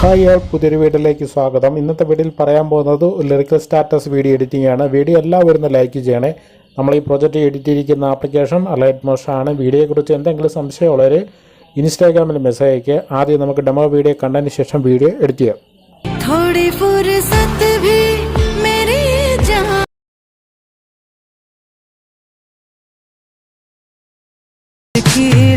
Hi all പുതിയൊരു വീഡിയോയിലേക്ക് സ്വാഗതം. ഇന്നത്തെ വീഡിയോയിൽ പറയാൻ പോകുന്നത് ലിറിക്കൽ സ്റ്റാറ്റസ് വീഡിയോ എഡിറ്റിംഗ് ആണ്. വീഡിയോ എല്ലാവരും ലൈക്ക് ചെയ്യണേ. നമ്മൾ ഈ പ്രൊജക്റ്റ് എഡിറ്റ് ചെയ്തിരിക്കുന്ന ആപ്ലിക്കേഷൻ അലൈറ്റ് മോഷൻ ആണ്. വീഡിയോയെക്കുറിച്ച് എന്തെങ്കിലും സംശയമുള്ളവർ ഇൻസ്റ്റാഗ്രാമിൽ മെസ്സേജ് അയക്കുക ആദ്യം നമുക്ക് ഡെമോ വീഡിയോ കണ്ടതിന് ശേഷം വീഡിയോ എഡിറ്റ് ചെയ്യാം. की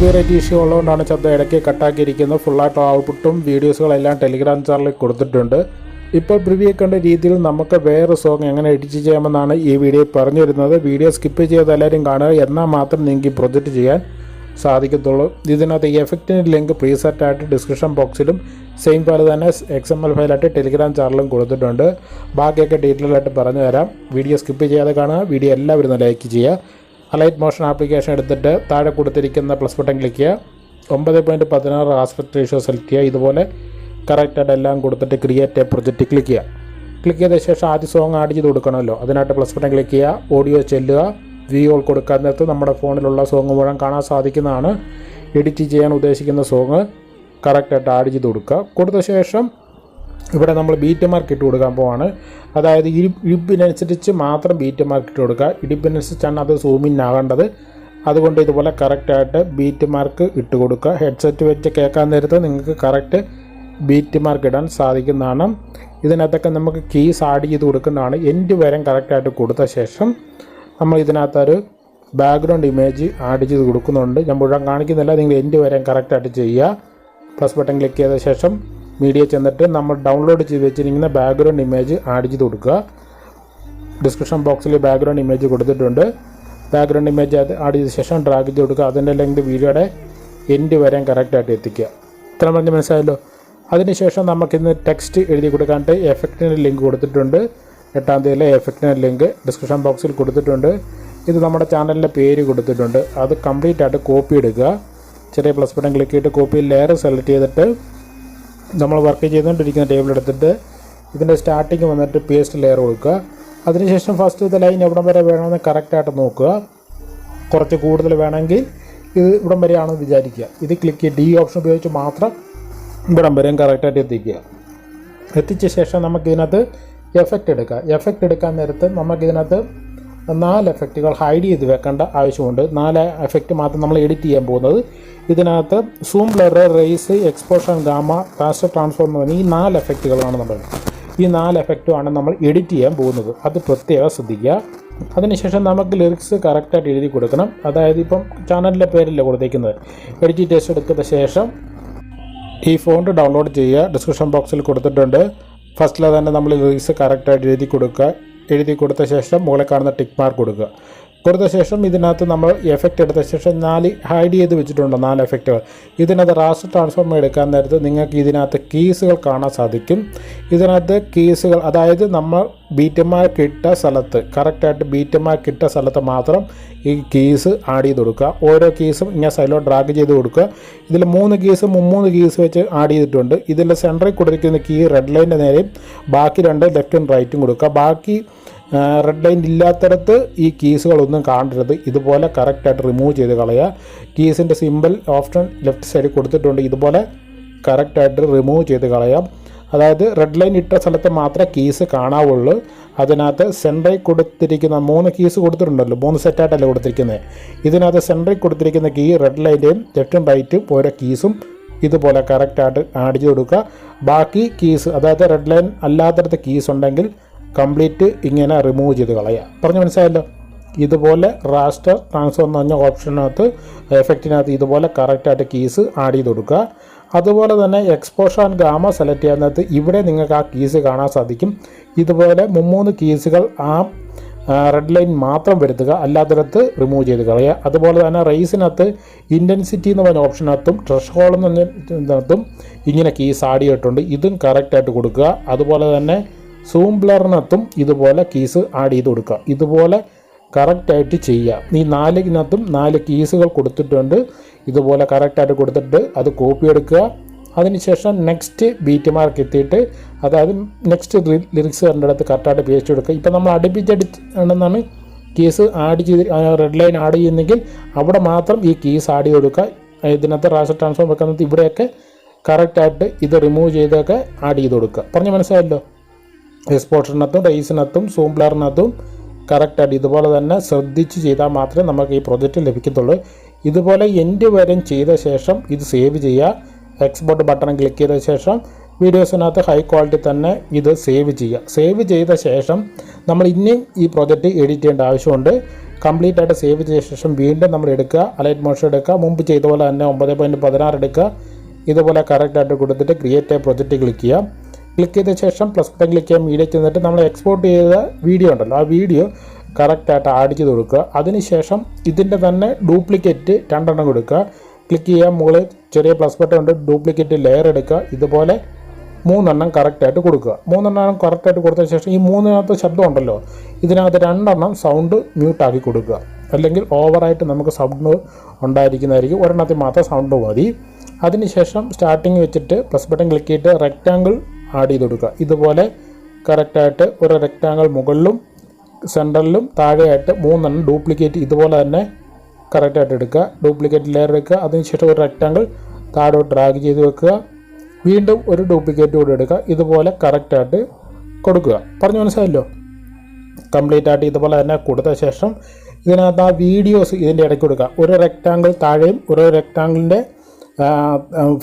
കോപ്പിറൈറ്റ് ഇഷ്യൂ ഉള്ളതുകൊണ്ടാണ് ശബ്ദം ഇടയ്ക്ക് കട്ടാക്കിയിരിക്കുന്നത് ഫുള്ളായിട്ട് ഔട്ട്പുട്ടും വീഡിയോസുകളെല്ലാം ടെലിഗ്രാം ചാനലിൽ കൊടുത്തിട്ടുണ്ട്. ഇപ്പോൾ പ്രിവ്യൂ കണ്ട രീതിയിൽ നമുക്ക് വേറെ സോങ് എങ്ങനെ എഡിറ്റ് ചെയ്യാമെന്നാണ് ഈ വീഡിയോ പറഞ്ഞു വരുന്നത് വീഡിയോ സ്കിപ്പ് ചെയ്ത് എല്ലാവരും കാണുക. എന്നാൽ മാത്രം നിങ്ങൾക്ക് പ്രൊജക്റ്റ് ചെയ്യാൻ സാധിക്കത്തുള്ളൂ. ഇതിനകത്ത് ഈ എഫക്റ്റിന്റെ ലിങ്ക് പ്രീസെറ്റ് ആയിട്ട് ഡിസ്ക്രിപ്ഷൻ ബോക്സിലും സെയിം പോലെ തന്നെ എക്സ് എം എൽ ഫയലായിട്ട് ടെലിഗ്രാം ചാനലും കൊടുത്തിട്ടുണ്ട്. ബാക്കിയൊക്കെ ഡീറ്റെയിൽ ആയിട്ട് പറഞ്ഞു തരാം. വീഡിയോ സ്കിപ്പ് ചെയ്യാതെ കാണുക. വീഡിയോ എല്ലാവരും ലൈക്ക് ചെയ്യുക. അലൈറ്റ് മോഷൻ ആപ്ലിക്കേഷൻ എടുത്തിട്ട് താഴെ കൊടുത്തിരിക്കുന്ന പ്ലസ് ബട്ടൺ ക്ലിക്ക് ചെയ്യുക. ഒമ്പത് പോയിന്റ് പതിനാറ് ആസ്പെക്ട് റേഷ്യോ സെലക്ട് ചെയ്യുക. ഇതുപോലെ കറക്റ്റായിട്ട് എല്ലാം കൊടുത്തിട്ട് ക്രിയേറ്റ് എ പ്രൊജക്റ്റ് ക്ലിക്ക് ചെയ്യുക. ക്ലിക്ക് ചെയ്ത ശേഷം ആദ്യ സോങ് ആഡ് ചെയ്ത് കൊടുക്കണമല്ലോ. അതിനായിട്ട് പ്ലസ് ബട്ടൺ ക്ലിക്ക് ചെയ്യുക. ഓഡിയോ ചെല്ലുക. വി ഓൾ കൊടുക്കാൻ നേരത്ത് നമ്മുടെ ഫോണിലുള്ള സോങ് മുഴുവൻ കാണാൻ സാധിക്കുന്നതാണ്. എഡിറ്റ് ചെയ്യാൻ ഉദ്ദേശിക്കുന്ന സോങ് കറക്റ്റായിട്ട് ആഡ് ചെയ്ത് കൊടുക്കുക. കൊടുത്ത ശേഷം ഇവിടെ നമ്മൾ ബീറ്റ് മാർക്ക് ഇട്ട് കൊടുക്കാൻ പോവാണ്. അതായത് ഇടിപ്പിനനുസരിച്ച് മാത്രം ബീറ്റ് മാർക്ക് ഇട്ട് കൊടുക്കുക. ഇടിപ്പിനനുസരിച്ചാണ് അത് സൂമിൻ ആകേണ്ടത് അതുകൊണ്ട് ഇതുപോലെ കറക്റ്റായിട്ട് ബീറ്റ് മാർക്ക് ഇട്ട് കൊടുക്കുക. ഹെഡ്സെറ്റ് വെച്ച് കേൾക്കാൻ നേരത്ത് നിങ്ങൾക്ക് കറക്റ്റ് ബീറ്റ് മാർക്ക് ഇടാൻ സാധിക്കുന്നതാണ്. ഇതിനകത്തൊക്കെ നമുക്ക് കീസ് ആഡ് ചെയ്ത് കൊടുക്കുന്നതാണ്. എൻഡ് വരം കറക്റ്റായിട്ട് കൊടുത്ത ശേഷം നമ്മൾ ഇതിനകത്തൊരു ബാക്ക്ഗ്രൗണ്ട് ഇമേജ് ആഡ് ചെയ്ത് കൊടുക്കുന്നുണ്ട്. ഞാൻ മുഴുവൻ കാണിക്കുന്നില്ല. നിങ്ങൾ എൻഡ് വരം കറക്റ്റായിട്ട് ചെയ്യുക. പ്ലസ് ബട്ടൺ ക്ലിക്ക് ചെയ്ത ശേഷം മീഡിയ ചെന്നിട്ട് നമ്മൾ ഡൗൺലോഡ് ചെയ്ത് വെച്ചിരിക്കുന്ന ബാക്ക്ഗ്രൗണ്ട് ഇമേജ് ആഡ് ചെയ്ത് കൊടുക്കുക. ഡിസ്ക്രിപ്ഷൻ ബോക്സിൽ ബാക്ക്ഗ്രൗണ്ട് ഇമേജ് കൊടുത്തിട്ടുണ്ട്. ബാക്ക്ഗ്രൗണ്ട് ഇമേജ് അത് ആഡ് ചെയ്ത ശേഷം ഡ്രാഗ് ചെയ്ത് കൊടുക്കുക. അതിന്റെ ലെങ്ത് വീഡിയോയുടെ എൻഡ് വരെ കറക്റ്റായിട്ട് എത്തിക്കുക. ഇത്ര പറഞ്ഞ് മനസ്സിലായല്ലോ. അതിനുശേഷം നമുക്കിന്ന് ടെക്സ്റ്റ് എഴുതി കൊടുക്കാനായിട്ട് എഫക്റ്റിന് ലിങ്ക് കൊടുത്തിട്ടുണ്ട്. എട്ടാം തീയതിയിലെ എഫക്റ്റിന് ലിങ്ക് ഡിസ്ക്രിപ്ഷൻ ബോക്സിൽ കൊടുത്തിട്ടുണ്ട്. ഇത് നമ്മുടെ ചാനലിന്റെ പേര് കൊടുത്തിട്ടുണ്ട്. അത് കംപ്ലീറ്റ് ആയിട്ട് കോപ്പി എടുക്കുക. ചെറിയ പ്ലസ് ബട്ടൺ ക്ലിക്ക് ചെയ്തിട്ട് കോപ്പി ലെയർ സെലക്ട് ചെയ്തിട്ട് നമ്മൾ വർക്ക് ചെയ്തുകൊണ്ടിരിക്കുന്ന ടേബിൾ എടുത്തിട്ട് ഇതിന്റെ സ്റ്റാർട്ടിങ് വന്നിട്ട് പേസ്റ്റ് ലെയർ കൊടുക്കുക. അതിനുശേഷം ഫസ്റ്റ് ഇത് ലൈൻ എവിടം വരെ വേണമെന്ന് കറക്റ്റായിട്ട് നോക്കുക. കുറച്ച് കൂടുതൽ വേണമെങ്കിൽ ഇത് ഇവിടം വരെയാണെന്ന് വിചാരിക്കുക. ഇത് ക്ലിക്ക് ഡി ഓപ്ഷൻ ഉപയോഗിച്ച് മാത്രം ഇവിടം വരെയും കറക്റ്റായിട്ട് എത്തിക്കുക. എത്തിച്ച ശേഷം നമുക്കിതിനകത്ത് എഫക്റ്റ് എടുക്കുക എഫക്റ്റ് എടുക്കാൻ നേരത്ത് നമുക്കിതിനകത്ത് നാല് എഫക്റ്റുകൾ ഹൈഡ് ചെയ്ത് വെക്കേണ്ട ആവശ്യമുണ്ട്. നാല് എഫക്റ്റ് മാത്രം നമ്മൾ എഡിറ്റ് ചെയ്യാൻ പോകുന്നത്. ഇതിനകത്ത് zoom blur raise exposure gamma കാസ്റ്റർ ട്രാൻസ്ഫോം എന്ന് ഈ നാല് എഫക്റ്റുകളാണ് നമ്മൾ ഈ നാല് എഫക്റ്റുമാണ് നമ്മൾ എഡിറ്റ് ചെയ്യാൻ പോകുന്നത്. അത് പ്രത്യേകം ശ്രദ്ധിക്കുക. അതിനുശേഷം നമുക്ക് ലിറിക്സ് കറക്റ്റായിട്ട് എഴുതി കൊടുക്കണം. അതായത് ഇപ്പം ചാനലിന്റെ പേരല്ലേ കൊടുത്തേക്കുന്നത്. എഡിറ്റ് ടെസ്റ്റ് എടുക്കുന്ന ശേഷം ഈ ഫോണ്ട് ഡൗൺലോഡ് ചെയ്യുക. ഡിസ്ക്രിപ്ഷൻ ബോക്സിൽ കൊടുത്തിട്ടുണ്ട്. ഫസ്റ്റിൽ തന്നെ നമ്മൾ ലിറിക്സ് കറക്റ്റായിട്ട് എഴുതി കൊടുക്കുക. എഴുതി കൊടുത്ത ശേഷം മുകളിൽ കാണുന്ന ടിക്ക് മാർക്ക് കൊടുക്കുക. കൊടുത്ത ശേഷം ഇതിനകത്ത് നമ്മൾ എഫക്റ്റ് എടുത്ത ശേഷം നാല് ഹൈഡ് ചെയ്ത് വെച്ചിട്ടുണ്ട് നാല് എഫക്റ്റുകൾ ഇതിനകത്ത് റാസ് ട്രാൻസ്ഫോം എടുക്കാൻ നേരത്ത് നിങ്ങൾക്ക് ഇതിനകത്ത് കീസുകൾ കാണാൻ സാധിക്കും. ഇതിനകത്ത് കീസുകൾ അതായത് നമ്മൾ ബീറ്റമാർക്ക് ഇട്ട സ്ഥലത്ത് കറക്റ്റായിട്ട് ബീറ്റമാർക്ക് ഇട്ട സ്ഥലത്ത് മാത്രം ഈ കീസ് ആഡ് ചെയ്ത് കൊടുക്കുക. ഓരോ കീസും ഇങ്ങനെ സൈലോ ഡ്രാഗ് ചെയ്ത് കൊടുക്കുക. ഇതിൽ മൂന്ന് കീസ് മുമ്മൂന്ന് കീസ് വെച്ച് ആഡ് ചെയ്തിട്ടുണ്ട്. ഇതിൽ സെന്ററിൽ കൊടുത്തിരിക്കുന്ന കീ റെഡ് ലൈന്റെ നേരെയും ബാക്കി രണ്ട് ലെഫ്റ്റും റൈറ്റും കൊടുക്കുക. ബാക്കി റെഡ് ലൈൻ ഇല്ലാത്തടത്ത് ഈ കീസുകളൊന്നും കാണരുത്. ഇതുപോലെ കറക്റ്റായിട്ട് റിമൂവ് ചെയ്ത് കളയുക കീസിന്റെ സിമ്പിൾ ഓപ്ഷൻ ലെഫ്റ്റ് സൈഡിൽ കൊടുത്തിട്ടുണ്ട്. ഇതുപോലെ കറക്റ്റായിട്ട് റിമൂവ് ചെയ്ത് കളയാം. അതായത് റെഡ് ലൈൻ ഇട്ട സ്ഥലത്ത് മാത്രമേ കീസ് കാണാവുള്ളൂ. അതിനകത്ത് സെൻട്രൽ കൊടുത്തിരിക്കുന്ന മൂന്ന് കീസ് കൊടുത്തിട്ടുണ്ടല്ലോ. മൂന്ന് സെറ്റായിട്ടല്ലേ കൊടുത്തിരിക്കുന്നത് ഇതിനകത്ത് സെൻട്രൽ കൊടുത്തിരിക്കുന്ന കീ റെഡ് ലൈന്റെയും ലെഫ്റ്റും റൈറ്റും ഓരോ കീസും ഇതുപോലെ കറക്റ്റായിട്ട് ആഡ് ചെയ്ത് കൊടുക്കുക. ബാക്കി കീസ് അതായത് റെഡ് ലൈൻ അല്ലാത്തടത്ത് കീസ് ഉണ്ടെങ്കിൽ കംപ്ലീറ്റ് ഇങ്ങനെ റിമൂവ് ചെയ്ത് കളയുക പറഞ്ഞു മനസ്സിലായല്ലോ? ഇതുപോലെ റാസ്റ്റർ ട്രാൻസ്ഫർ എന്ന് പറഞ്ഞ ഓപ്ഷനകത്ത് എഫക്റ്റിനകത്ത് ഇതുപോലെ കറക്റ്റായിട്ട് കീസ് ആഡ് ചെയ്ത് കൊടുക്കുക. അതുപോലെ തന്നെ എക്സ്പോഷർ ആൻഡ് ഗാമ സെലക്ട് ചെയ്യുന്നത് ഇവിടെ നിങ്ങൾക്ക് ആ കീസ് കാണാൻ സാധിക്കും. ഇതുപോലെ മുമ്മൂന്ന് കീസുകൾ ആ റെഡ് ലൈൻ മാത്രം വരുത്തുക. അല്ലാത്തിടത്ത് റിമൂവ് ചെയ്ത് കളയുക. അതുപോലെ തന്നെ റേസിനകത്ത് ഇന്റൻസിറ്റി എന്ന് പറഞ്ഞ ഓപ്ഷനകത്തും ട്രഷ് ഹോൾ എന്ന് ഇങ്ങനെ കീസ് ആഡ് ചെയ്തിട്ടുണ്ട്. ഇതും കറക്റ്റായിട്ട് കൊടുക്കുക. അതുപോലെ തന്നെ സൂം ബ്ലറിനകത്തും ഇതുപോലെ കീസ് ആഡ് ചെയ്ത് കൊടുക്കുക. ഇതുപോലെ കറക്റ്റായിട്ട് ചെയ്യുക. ഈ നാലിനകത്തും നാല് കീസുകൾ കൊടുത്തിട്ടുണ്ട്. ഇതുപോലെ കറക്റ്റായിട്ട് കൊടുത്തിട്ട് അത് കോപ്പി എടുക്കുക. അതിനുശേഷം നെക്സ്റ്റ് ബീറ്റ് മാർക്ക് എത്തിയിട്ട് അതായത് നെക്സ്റ്റ് ലിറിക്സ് വരേണ്ടടുത്ത് കറക്റ്റായിട്ട് പേസ്റ്റ് കൊടുക്കുക ഇപ്പം നമ്മൾ അടുപ്പിച്ചടിച്ചാണെന്നാണ് കീസ് ആഡ് ചെയ്ത് റെഡ് ലൈൻ ആഡ് ചെയ്യുന്നെങ്കിൽ അവിടെ മാത്രം ഈ കീസ് ആഡ് ചെയ്ത് കൊടുക്കുക. ഇതിനകത്ത് റാഷർ ട്രാൻസ്ഫോം വെക്കുന്നത് ഇവിടെയൊക്കെ കറക്റ്റായിട്ട് ഇത് റിമൂവ് ചെയ്തൊക്കെ ആഡ് ചെയ്ത് കൊടുക്കുക. പറഞ്ഞ് മനസ്സിലായല്ലോ? എക്സ്പോർട്ടറിനകത്തും റേസിനകത്തും സൂം പ്ലെയറിനകത്തും കറക്റ്റായിട്ട് ഇതുപോലെ തന്നെ ശ്രദ്ധിച്ച് ചെയ്താൽ മാത്രമേ നമുക്ക് ഈ പ്രൊജക്റ്റ് ലഭിക്കത്തുള്ളൂ. ഇതുപോലെ എന്റെ വരെയും ചെയ്ത ശേഷം ഇത് സേവ് ചെയ്യുക. എക്സ്പോർട്ട് ബട്ടൺ ക്ലിക്ക് ചെയ്ത ശേഷം വീഡിയോസിനകത്ത് ഹൈ ക്വാളിറ്റി തന്നെ ഇത് സേവ് ചെയ്യുക. സേവ് ചെയ്ത ശേഷം നമ്മൾ ഇനിയും ഈ പ്രൊജക്റ്റ് എഡിറ്റ് ചെയ്യേണ്ട ആവശ്യമുണ്ട്. കംപ്ലീറ്റ് ആയിട്ട് സേവ് ചെയ്ത ശേഷം വീണ്ടും നമ്മൾ എടുക്കുക. അലൈറ്റ് മോഷൻ എടുക്കുക. മുമ്പ് ചെയ്ത പോലെ തന്നെ ഒമ്പത് പോയിന്റ് പതിനാറ് എടുക്കുക. ഇതുപോലെ കറക്റ്റായിട്ട് കൊടുത്തിട്ട് ക്രിയേറ്റ് പ്രൊജക്റ്റ് ക്ലിക്ക് ചെയ്യുക. ക്ലിക്ക് ചെയ്ത ശേഷം പ്ലസ് ബട്ടൺ ക്ലിക്ക് ചെയ്യാൻ മീഡിയ ചെന്നിട്ട് നമ്മൾ എക്സ്പോർട്ട് ചെയ്ത വീഡിയോ ഉണ്ടല്ലോ ആ വീഡിയോ കറക്റ്റായിട്ട് ആഡ് ചെയ്ത് കൊടുക്കുക. അതിനുശേഷം ഇതിന്റെ തന്നെ ഡ്യൂപ്ലിക്കേറ്റ് രണ്ടെണ്ണം കൊടുക്കുക. ക്ലിക്ക് ചെയ്യാൻ മുകളിൽ ചെറിയ പ്ലസ് ബട്ടൺ ഉണ്ട് ഡ്യൂപ്ലിക്കേറ്റ് ലെയർ എടുക്കുക. ഇതുപോലെ മൂന്നെണ്ണം കറക്റ്റായിട്ട് കൊടുക്കുക. മൂന്നെണ്ണം കറക്റ്റായിട്ട് കൊടുത്ത ശേഷം ഈ മൂന്നിനകത്ത് ശബ്ദം ഉണ്ടല്ലോ ഇതിനകത്ത് രണ്ടെണ്ണം സൗണ്ട് മ്യൂട്ടാക്കി കൊടുക്കുക. അല്ലെങ്കിൽ ഓവറായിട്ട് നമുക്ക് സൗണ്ട് ഉണ്ടായിരിക്കുന്നതായിരിക്കും. ഒരെണ്ണത്തിൽ മാത്രം സൗണ്ട് മതി. അതിനുശേഷം സ്റ്റാർട്ടിങ് വെച്ചിട്ട് പ്ലസ് ബട്ടൺ ക്ലിക്ക് ചെയ്തിട്ട് റെക്റ്റാങ്കിൾ ആഡ് ചെയ്ത് കൊടുക്കുക ഇതുപോലെ കറക്റ്റായിട്ട് ഒരു റെക്റ്റാങ്കിൾ മുകളിലും സെന്ററിലും താഴെയായിട്ട് മൂന്നെണ്ണം ഡ്യൂപ്ലിക്കേറ്റ് ഇതുപോലെ തന്നെ കറക്റ്റായിട്ട് എടുക്കുക. ഡ്യൂപ്ലിക്കേറ്റ് ലെയർ എടുക്കുക അതിനുശേഷം ഒരു റെക്റ്റാങ്കിൾ താഴോട്ട് ഡ്രാഗ് ചെയ്ത് വെക്കുക. വീണ്ടും ഒരു ഡ്യൂപ്ലിക്കേറ്റ് കൂടി എടുക്കുക. ഇതുപോലെ കറക്റ്റായിട്ട് കൊടുക്കുക. പറഞ്ഞു മനസ്സിലായല്ലോ? കംപ്ലീറ്റ് ആയിട്ട് ഇതുപോലെ തന്നെ കൊടുത്ത ശേഷം ഇതിനകത്ത് ആ വീഡിയോസ് ഇതിന്റെ ഇടയ്ക്ക് കൊടുക്കുക. ഒരു റെക്റ്റാങ്കിൾ താഴെയും ഒരു റെക്റ്റാങ്കിളിന്റെ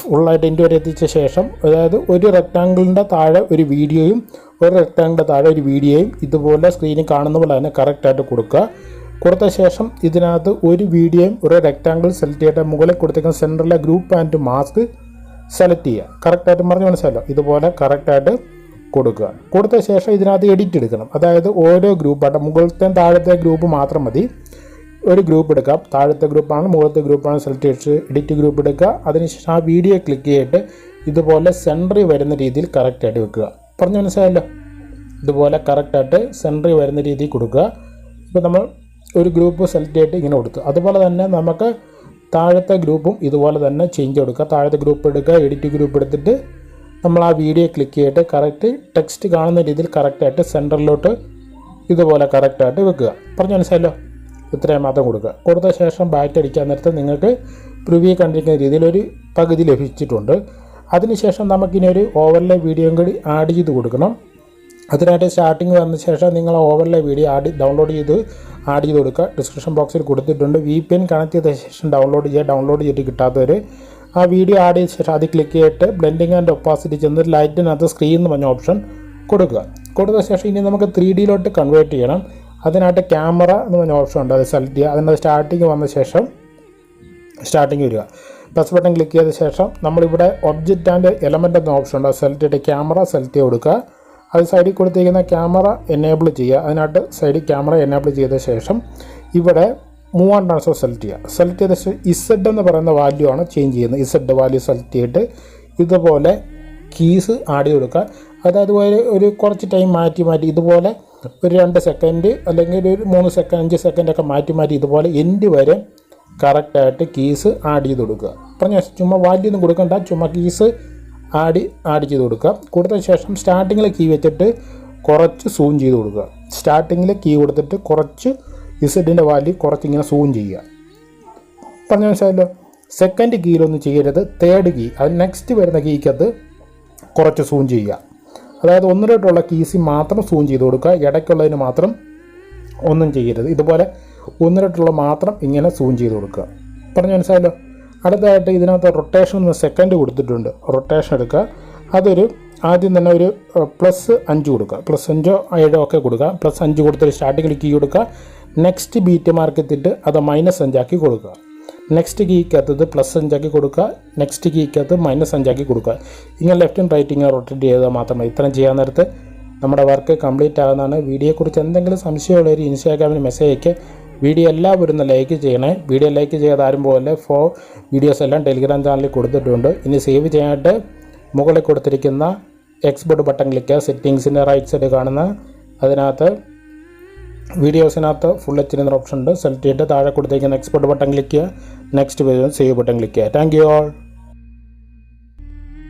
ഫുള്ളായിട്ട് എന്റെ വരെ എത്തിച്ച ശേഷം അതായത് ഒരു റെക്റ്റാങ്കിളിന്റെ താഴെ ഒരു വീഡിയോയും ഒരു റെക്റ്റാങ്കിളിന്റെ താഴെ ഒരു വീഡിയോയും ഇതുപോലെ സ്ക്രീനിൽ കാണുന്ന പോലെ തന്നെ കറക്റ്റായിട്ട് കൊടുക്കുക. കൊടുത്ത ശേഷം ഇതിനകത്ത് ഒരു വീഡിയോയും ഒരു റെക്റ്റാങ്കിൾ സെലക്ട് ചെയ്തിട്ട് മുകളിൽ കൊടുത്തേക്കുന്ന സെന്ററിലെ ഗ്രൂപ്പ് ആൻഡ് മാസ്ക് സെലക്ട് ചെയ്യുക. കറക്റ്റായിട്ട് പറഞ്ഞ് മനസ്സിലല്ലോ ഇതുപോലെ കറക്റ്റായിട്ട് കൊടുക്കുക. കൊടുത്ത ശേഷം ഇതിനകത്ത് എഡിറ്റ് എടുക്കണം. അതായത് ഓരോ ഗ്രൂപ്പായിട്ട് മുകളിലത്തെ താഴത്തെ ഗ്രൂപ്പ് മാത്രം മതി. ഒരു ഗ്രൂപ്പ് എടുക്കാം താഴത്തെ ഗ്രൂപ്പാണ് മുകളിലത്തെ ഗ്രൂപ്പാണ് സെലക്ട് ചെയ്ത് എഡിറ്റ് ഗ്രൂപ്പ് എടുക്കുക. അതിനുശേഷം ആ വീഡിയോ ക്ലിക്ക് ചെയ്തിട്ട് ഇതുപോലെ സെൻട്രി വരുന്ന രീതിയിൽ കറക്റ്റായിട്ട് വെക്കുക. പറഞ്ഞു മനസ്സിലായല്ലോ? ഇതുപോലെ കറക്റ്റായിട്ട് സെൻട്രി വരുന്ന രീതിയിൽ കൊടുക്കുക. ഇപ്പോൾ നമ്മൾ ഒരു ഗ്രൂപ്പ് സെലക്ട് ചെയ്തിട്ട് ഇങ്ങനെ കൊടുത്തു. അതുപോലെ തന്നെ നമുക്ക് താഴത്തെ ഗ്രൂപ്പും ഇതുപോലെ തന്നെ ചേഞ്ച് കൊടുക്കുക. താഴത്തെ ഗ്രൂപ്പ് എടുക്കുക എഡിറ്റ് ഗ്രൂപ്പ് എടുത്തിട്ട് നമ്മൾ ആ വീഡിയോ ക്ലിക്ക് ചെയ്തിട്ട് കറക്റ്റ് ടെക്സ്റ്റ് കാണുന്ന രീതിയിൽ കറക്റ്റായിട്ട് സെന്ററിലോട്ട് ഇതുപോലെ കറക്റ്റായിട്ട് വെക്കുക. പറഞ്ഞു മനസ്സിലല്ലോ ഇത്രയും മാത്രം കൊടുക്കുക. കൊടുത്ത ശേഷം ബാറ്റ് അടിക്കാൻ നേരത്ത് നിങ്ങൾക്ക് പ്രിവ്യൂ കണ്ടിരിക്കുന്ന രീതിയിൽ ഒരു പകുതി ലഭിച്ചിട്ടുണ്ട്. അതിനുശേഷം നമുക്കിനി ഒരു ഓവർലേ വീഡിയോ കൂടി ആഡ് ചെയ്ത് കൊടുക്കണം. അതിനായിട്ട് സ്റ്റാർട്ടിങ് വന്ന ശേഷം നിങ്ങൾ ഓവർലേ വീഡിയോ ആഡ് ഡൗൺലോഡ് ചെയ്ത് ആഡ് ചെയ്ത് കൊടുക്കുക. ഡിസ്ക്രിപ്ഷൻ ബോക്സിൽ കൊടുത്തിട്ടുണ്ട്. വി പി എൻ കണക്ട് ചെയ്ത ശേഷം ഡൗൺലോഡ് ചെയ്യുക ഡൗൺലോഡ് ചെയ്തിട്ട് കിട്ടാത്തവർ ആ വീഡിയോ ആഡ് ചെയ്ത ശേഷം അത് ക്ലിക്ക് ചെയ്തിട്ട് ബ്ലെൻഡിങ് ആൻഡ് ഒപ്പാസിറ്റി ചെന്ന് ലൈറ്റിനകത്ത് സ്ക്രീൻ എന്ന് പറഞ്ഞ ഓപ്ഷൻ കൊടുക്കുക. കൊടുത്ത ശേഷം ഇനി നമുക്ക് ത്രീ ഡിയിലോട്ട് കൺവേർട്ട് ചെയ്യണം. അതിനായിട്ട് ക്യാമറ എന്ന് പറഞ്ഞ ഓപ്ഷൻ ഉണ്ട്. അത് സെലക്ട് ചെയ്യുക. അതിനകത്ത് സ്റ്റാർട്ടിങ് വന്ന ശേഷം സ്റ്റാർട്ടിങ് വരിക. പ്ലസ് ബട്ടൺ ക്ലിക്ക് ചെയ്ത ശേഷം നമ്മളിവിടെ ഒബ്ജക്റ്റ് ആൻഡ് എലമെന്റ് എന്ന ഓപ്ഷൻ ഉണ്ട്. അത് സെലക്ട് ചെയ്തിട്ട് ക്യാമറ സെലക്ട് ചെയ്ത് കൊടുക്കുക. അത് സൈഡിൽ കൊടുത്തിരിക്കുന്ന ക്യാമറ എനേബിൾ ചെയ്യുക. അതിനായിട്ട് സൈഡിൽ ക്യാമറ എനേബിൾ ചെയ്ത ശേഷം ഇവിടെ മൂവ് ആൻഡ് ട്രാൻസ്ഫർ സെലക്ട് ചെയ്യുക. സെലക്ട് ചെയ്ത ശേഷം ഇസഡ് എന്ന് പറയുന്ന വാല്യൂ ആണ് ചേഞ്ച് ചെയ്യുന്നത്. ഇസഡ് വാല്യൂ സെലക്ട് ചെയ്തിട്ട് ഇതുപോലെ കീസ് ആഡ് ചെയ്ത് കൊടുക്കുക. അതായത് ഒരു കുറച്ച് ടൈം മാറ്റി മാറ്റി ഇതുപോലെ ഒരു രണ്ട് സെക്കൻഡ് അല്ലെങ്കിൽ ഒരു മൂന്ന് സെക്കൻഡ് അഞ്ച് സെക്കൻഡൊക്കെ മാറ്റി മാറ്റി ഇതുപോലെ എൻഡ് വരെ കറക്റ്റായിട്ട് കീസ് ആഡ് ചെയ്ത് കൊടുക്കുക. പറഞ്ഞ ചുമ്മാ വാല്യൂ ഒന്നും കൊടുക്കണ്ട ചുമ്മാ കീസ് ആഡ് ആഡ് ചെയ്ത് കൊടുക്കുക. കൊടുത്ത ശേഷം സ്റ്റാർട്ടിങ്ങിൽ കീ വെച്ചിട്ട് കുറച്ച് സൂം ചെയ്ത് കൊടുക്കുക. സ്റ്റാർട്ടിങ്ങിൽ കീ കൊടുത്തിട്ട് കുറച്ച് ഇസഡിന്റെ വാല്യൂ കുറച്ച് ഇങ്ങനെ സൂം ചെയ്യുക. പറഞ്ഞ മനസ്സിലായല്ലോ? സെക്കൻഡ് കീയിലൊന്നും ചെയ്യരുത് തേർഡ് കീ അത് നെക്സ്റ്റ് വരുന്ന കീക്കകത്ത് കുറച്ച് സൂം ചെയ്യുക. അതായത് ഒന്നിലോട്ടുള്ള കീസി മാത്രം സൂം ചെയ്ത് കൊടുക്കുക. ഇടയ്ക്കുള്ളതിന് മാത്രം ഒന്നും ചെയ്യരുത്. ഇതുപോലെ ഒന്നിലോട്ടുള്ള മാത്രം ഇങ്ങനെ സൂം ചെയ്ത് കൊടുക്കുക. പറഞ്ഞു മനസ്സിലായല്ലോ? അടുത്തതായിട്ട് ഇതിനകത്ത് റൊട്ടേഷൻ ഒന്ന് സെക്കൻഡ് കൊടുത്തിട്ടുണ്ട്. റൊട്ടേഷൻ എടുക്കുക. അതൊരു ആദ്യം തന്നെ ഒരു പ്ലസ് അഞ്ച് കൊടുക്കുക. പ്ലസ് അഞ്ചോ ഏഴോ ഒക്കെ കൊടുക്കുക. പ്ലസ് അഞ്ച് കൊടുത്തിട്ട് സ്റ്റാർട്ടിങ്ങിൽ കീ കൊടുക്കുക. നെക്സ്റ്റ് ബീറ്റ് മാർക്ക് എത്തിയിട്ട് അത് മൈനസ് അഞ്ചാക്കി കൊടുക്കുക. നെക്സ്റ്റ് കീക്കകത്തത് പ്ലസ് അഞ്ചാക്കി കൊടുക്കുക. നെക്സ്റ്റ് കീക്കകത്ത് മൈനസ് അഞ്ചാക്കി കൊടുക്കുക. ഇങ്ങനെ ലെഫ്റ്റും ഇങ്ങനെ റൊട്ടേറ്റ് ചെയ്താൽ മാത്രമേ ഇത്രയും ചെയ്യാൻ നേരത്ത് നമ്മുടെ വർക്ക് കംപ്ലീറ്റ് ആകുന്നതാണ്. വീഡിയോയെക്കുറിച്ച് എന്തെങ്കിലും സംശയമുള്ളവർ ഇൻസ്റ്റാഗ്രാമിൽ മെസ്സേജ് അയക്കുക വീഡിയോ എല്ലാവരും ഒന്ന് ലൈക്ക് ചെയ്യണേ. വീഡിയോ ലൈക്ക് ചെയ്യാതെ ആരും പോലെ ഫോ വീഡിയോസ് എല്ലാം ടെലിഗ്രാം ചാനലിൽ കൊടുത്തിട്ടുണ്ട്. ഇനി സേവ് ചെയ്യാനായിട്ട് മുകളിൽ കൊടുത്തിരിക്കുന്ന എക്സ്പോർട്ട് ബട്ടൺ ക്ലിക്ക് സെറ്റിങ്സിന്റെ റൈറ്റ് സൈഡ് കാണുന്ന അതിനകത്ത് വീഡിയോസിനകത്ത് ഫുൾ എച്ച് എന്നൊരു ഓപ്ഷൻ ഉണ്ട്. സെലക്ട് ചെയ്തിട്ട് താഴെ കൊടുത്തേക്കുന്ന എക്സ്പോർട്ട് ബട്ടൺ ക്ലിക്ക് ചെയ്യുക. നെക്സ്റ്റ് സേവ് ബട്ടൺ ക്ലിക്ക് ചെയ്യുക. Thank you all